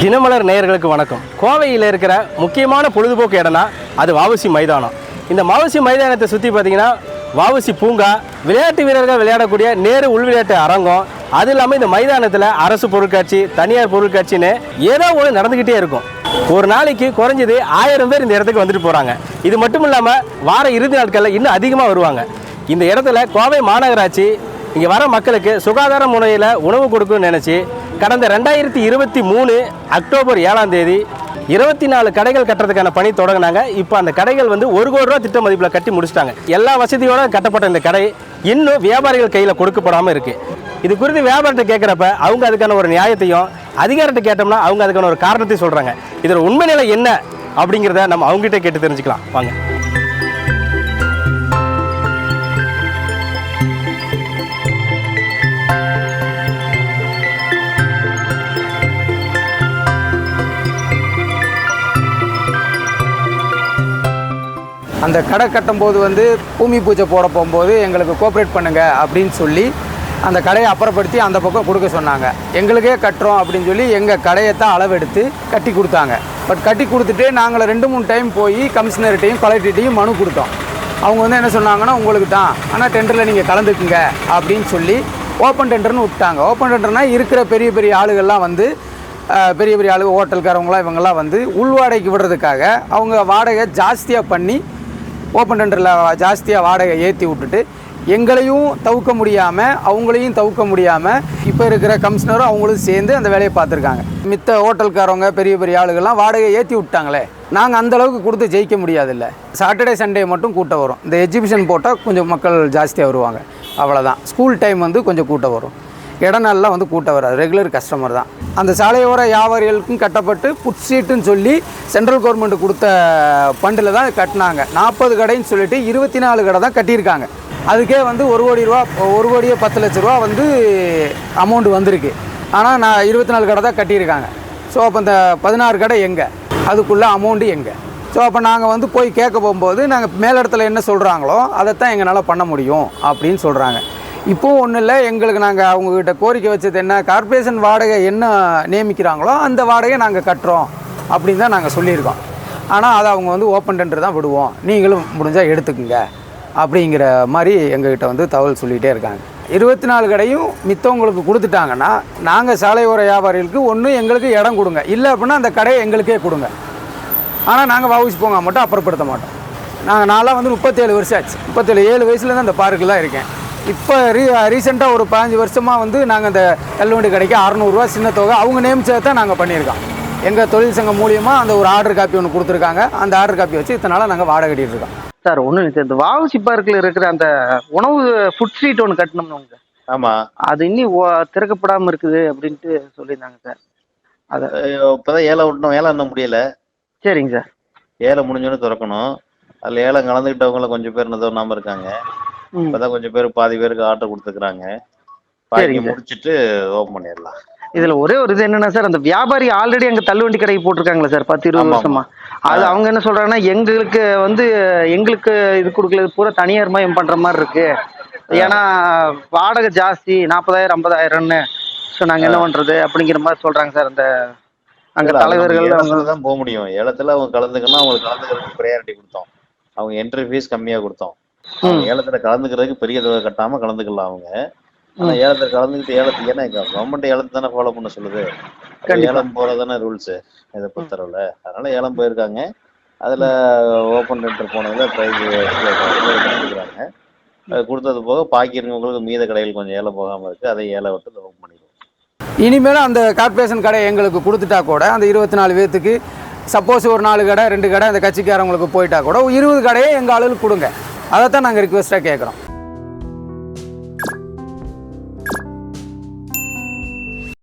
தினமலர் நேயர்களுக்கு வணக்கம். கோவையில் இருக்கிற முக்கியமான பொழுதுபோக்கு இடம்னா அது வாவுசி மைதானம். இந்த மாவுசி மைதானத்தை சுற்றி பார்த்தீங்கன்னா வாவுசி பூங்கா விளையாட்டு வீரர்கள் விளையாடக்கூடிய நேரு உள்விளையாட்டு அரங்கம் அது இல்லாமல் இந்த மைதானத்தில் அரசு பொருட்காட்சி தனியார் பொருட்காட்சின்னு ஏதோ ஒன்று நடந்துக்கிட்டே இருக்கும். ஒரு நாளைக்கு குறைஞ்சது ஆயிரம் பேர் இந்த இடத்துக்கு வந்துட்டு போகிறாங்க இது மட்டும் இல்லாமல் வார இறுதி நாட்களில் இன்னும் அதிகமாக வருவாங்க. இந்த இடத்துல கோவை மாநகராட்சி இங்கே வர மக்களுக்கு சுகாதார முறையில் உணவு கொடுக்கணும்னு நினச்சி கடந்த ரெண்டாயிரத்தி இருபத்தி மூணு அக்டோபர் ஏழாம் தேதி இருபத்தி நாலு கடைகள் கட்டுறதுக்கான பணி தொடங்கினாங்க. இப்போ அந்த கடைகள் வந்து ஒரு கோடி ரூபா திட்ட மதிப்பில் கட்டி முடிச்சிட்டாங்க. எல்லா வசதியோட கட்டப்பட்ட இந்த கடை இன்னும் வியாபாரிகள் கையில் கொடுக்கப்படாமல் இருக்குது இது குறித்து வியாபாரத்தை கேட்குறப்ப அவங்க அதுக்கான ஒரு நியாயத்தையும் அதிகாரத்தை கேட்டோம்னா அவங்க அதுக்கான ஒரு காரணத்தையும் சொல்கிறாங்க இதோட உண்மை நிலை என்ன அப்படிங்கிறத நம்ம அவங்ககிட்ட கேட்டு தெரிஞ்சுக்கலாம். வாங்க. அந்த கடை கட்டும்போது வந்து பூமி பூஜை போட போகும்போது எங்களுக்கு கோஆப்ரேட் பண்ணுங்கள் அப்படின்னு சொல்லி அந்த கடையை அப்புறப்படுத்தி அந்த பக்கம் கொடுக்க சொன்னாங்க. எங்களுக்கே கட்டுறோம் அப்படின்னு சொல்லி எங்கள் கடையை தான் அளவெடுத்து கட்டி கொடுத்தாங்க. பட் கட்டி கொடுத்துட்டு நாங்கள் ரெண்டு மூணு டைம் போய் கமிஷனர்கிட்டையும் கலெக்டர்கிட்டையும் மனு கொடுத்தோம். அவங்க வந்து என்ன சொன்னாங்கன்னா உங்களுக்கு தான். ஆனால் டெண்டரில் நீங்கள் கலந்துக்குங்க. அப்படின்னு சொல்லி ஓப்பன் டெண்டர்னு விட்டாங்க. ஓப்பன் டெண்டர்னால் இருக்கிற பெரிய பெரிய ஆளுகள்லாம் வந்து பெரிய பெரிய ஆளுங்க ஹோட்டல்காரவங்களாம் இவங்கெல்லாம் வந்து உள்வாடகைக்கு விடுறதுக்காக அவங்க வாடகை ஜாஸ்தியாக பண்ணி ஓப்பன் டெண்டரில் ஜாஸ்தியாக வாடகை ஏற்றி விட்டுட்டு எங்களையும் தவிர்க்க முடியாமல் அவங்களையும் தவிர்க்க முடியாமல் இப்போ இருக்கிற கமிஷனரும் அவங்களும் சேர்ந்து அந்த வேலையை பார்த்துருக்காங்க. மித்த ஹோட்டல்காரவங்க பெரிய பெரிய ஆளுகள்லாம் வாடகை ஏற்றி விட்டாங்களே நாங்கள் அந்தளவுக்கு கொடுத்து ஜெயிக்க முடியாதுல்ல. சாட்டர்டே சண்டே மட்டும் கூட்டம் வரும். இந்த எக்ஸிபிஷன் போட்டால் கொஞ்சம் மக்கள் ஜாஸ்தியாக வருவாங்க. அவ்வளோதான் ஸ்கூல் டைம் வந்து கொஞ்சம் கூட்டம் வரும். இடநாளில் வந்து கூட்டம் வராது. ரெகுலர் கஸ்டமர் தான். அந்த சாலையோர வியாபாரிகளுக்கும் கட்டப்பட்டு புட் சீட்டுன்னு சொல்லி சென்ட்ரல் கவர்மெண்ட் கொடுத்த ஃபண்டில் தான் கட்டினாங்க. நாற்பது கடைன்னு சொல்லிட்டு இருபத்தி நாலு கடை தான் கட்டியிருக்காங்க. அதுக்கே வந்து ஒரு கோடி ரூபா ஒரு கோடியே பத்து லட்ச ரூபா வந்து அமௌண்ட் வந்திருக்கு. ஆனால் நான் இருபத்தி நாலு கடை தான் கட்டியிருக்காங்க. ஸோ அப்போ இந்த பதினாறு கடை எங்கே? அதுக்குள்ளே அமௌண்ட்டு எங்கே? ஸோ அப்போ நாங்கள் வந்து போய் கேட்க போகும்போது நாங்கள் மேலிடத்துல என்ன சொல்கிறாங்களோ அதைத்தான் எங்களால் பண்ண முடியும் அப்படின்னு சொல்கிறாங்க இப்போவும் ஒன்றும் இல்லை. எங்களுக்கு நாங்கள் அவங்கக்கிட்ட கோரிக்கை வச்சது என்ன கார்ப்பரேஷன் வாடகை என்ன நியமிக்கிறாங்களோ அந்த வாடகையை நாங்கள் கட்டுறோம் அப்படின்னு தான் நாங்கள் சொல்லியிருக்கோம். ஆனால் அதை அவங்க வந்து ஓப்பன் டெண்டர் தான் விடுவோம். நீங்களும் முடிஞ்சால் எடுத்துக்குங்க அப்படிங்கிற மாதிரி எங்ககிட்ட வந்து தகவல் சொல்லிகிட்டே இருக்காங்க. இருபத்தி நாலு கடையும் மித்தவங்களுக்கு கொடுத்துட்டாங்கன்னா நாங்கள் சாலையோர வியாபாரிகளுக்கு ஒன்று எங்களுக்கு இடம் கொடுங்க. இல்லை அப்படின்னா அந்த கடையை எங்களுக்கே கொடுங்க. ஆனால் நாங்கள் வவுசி போங்க மட்டும் அப்புறப்படுத்த மாட்டோம். நாங்கள் நான்லாம் வந்து முப்பத்தேழு வருஷம் ஆச்சு. முப்பத்தேழு ஏழு வயசுலேருந்து அந்த பார்க்கில் தான் இருக்கேன். இப்போ ரீ ரீசெண்டாக ஒரு பதினஞ்சு வருஷமாக வந்து நாங்கள் இந்த தள்ளுவண்டி கடைக்கு அறநூறுவா சின்ன தொகை அவங்க நேமிச்சதை தான் நாங்கள் பண்ணியிருக்கோம். எங்கள் தொழில் சங்கம் மூலியமாக அந்த ஒரு ஆர்டர் காப்பி ஒன்று கொடுத்துருக்காங்க. அந்த ஆர்டர் காப்பி வச்சு இத்தனை நாளாக நாங்கள் வாடகை கட்டிட்டு இருக்கோம். சார் ஒன்றும் இல்லை இந்த வாவுசி பார்க்கில் இருக்கிற அந்த உணவு ஃபுட் ஸ்ட்ரீட் ஒன்று கட்டணும்னு சார். ஆமா. அது இன்னும் ஓ- திறக்கப்படாமல் இருக்குது அப்படின்ட்டு சொல்லியிருந்தாங்க சார். அதை இப்பதான் ஏலம் விட்டோம் ஏலம் இன்னும் முடியல. சரிங்க சார். ஏலம் முடிஞ்சோன்னு திறக்கணும். அதுல ஏலம் கலந்துக்கிட்டவங்கள கொஞ்சம் பேர் தோணாம இருக்காங்க. இப்பதான் கொஞ்சம் பேர் பாதி பேருக்கு ஆர்டர் கொடுத்துக்கிறாங்க. சரிங்க. முடிச்சிட்டு ஓப்பன் பண்ணிடலாம். இதில் ஒரே ஒரு இது என்னன்னா சார் அந்த வியாபாரி ஆல்ரெடி அங்கே தள்ளுவண்டி கடைக்கு போட்டிருக்காங்களே சார் பத்து இருபது வருஷமா? அது. அவங்க என்ன சொல்றாங்கன்னா எங்களுக்கு வந்து எங்களுக்கு இது கொடுக்கல பூரா தனியார் மயம் பண்ற மாதிரி இருக்கு. ஏன்னா வாடகை ஜாஸ்தி நாற்பதாயிரம் ஐம்பதாயிரம்னு ஸோ நாங்கள் என்ன பண்றது? அப்படிங்கிற மாதிரி சொல்றாங்க சார் அந்த அங்க தலைவர்கள் அவங்க. தான் போக முடியும். ஏலத்துல அவங்க கலந்துக்கணும் அவங்களுக்கு கலந்துக்கிறதுக்கு ப்ரையாரிட்டி கொடுத்தோம். அவங்க என்ட்ரி ஃபீஸ் கம்மியா கொடுத்தோம். ஏலத்துல கலந்துக்கிறதுக்கு பெரிய தொகை கட்டாம கலந்துக்கலாம் அவங்க. ஆனா ஏலத்துல கலந்துக்கிட்டு ஏலத்துக்கு ஏன்னா கவர்மெண்ட் ஏலத்தை தானே ஃபாலோ பண்ண சொல்லுது. ஏலம் போறதானே ரூல்ஸ் இதை பொறுத்தளவுல. அதனால ஏலம் போயிருக்காங்க. அதுல ஓப்பன் டெண்டர் போனதுல பிரைஸ் அது கொடுத்தது போக பாக்கி இருக்கவங்களுக்கு மீத கடைகள் கொஞ்சம் ஏலம் போகாம இருக்கு. அதை ஏலம் விட்டு ஓப்பன் பண்ணிடுவோம். இனிமேலும் அந்த கார்ப்பரேஷன் கடை எங்களுக்கு கொடுத்துட்டா கூட அந்த இருபத்தி நாலு பேர்த்துக்கு சப்போஸ் ஒரு நாலு கடை ரெண்டு கடை அந்த கட்சிக்காரங்களுக்கு போயிட்டா கூட இருபது கடையை எங்கள் ஆளுகளுக்கு கொடுங்க. அதை தான் நாங்கள் ரிக்வெஸ்ட்டாக கேட்குறோம்